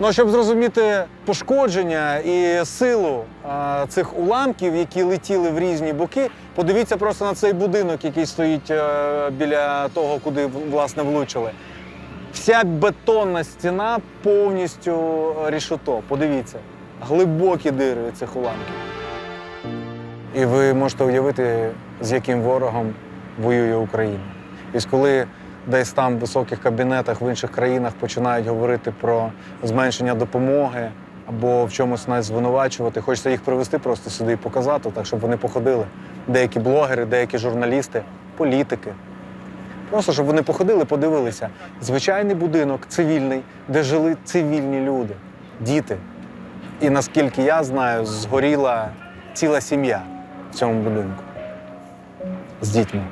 Ну, а щоб зрозуміти пошкодження і силу а, цих уламків, які летіли в різні боки, подивіться просто на цей будинок, який стоїть е, біля того, куди власне влучили. Вся бетонна стіна повністю рішото. Подивіться, глибокі дири цих уламків. І ви можете уявити, з яким ворогом воює Україна. І коли десь там в високих кабінетах в інших країнах починають говорити про зменшення допомоги або в чомусь нас звинувачувати, хочеться їх привезти просто сюди і показати, так щоб вони походили. Деякі блогери, деякі журналісти, політики. Просто щоб вони походили, подивилися. Звичайний будинок, цивільний, де жили цивільні люди, діти. І наскільки я знаю, згоріла ціла сім'я в цьому будинку з дітьми.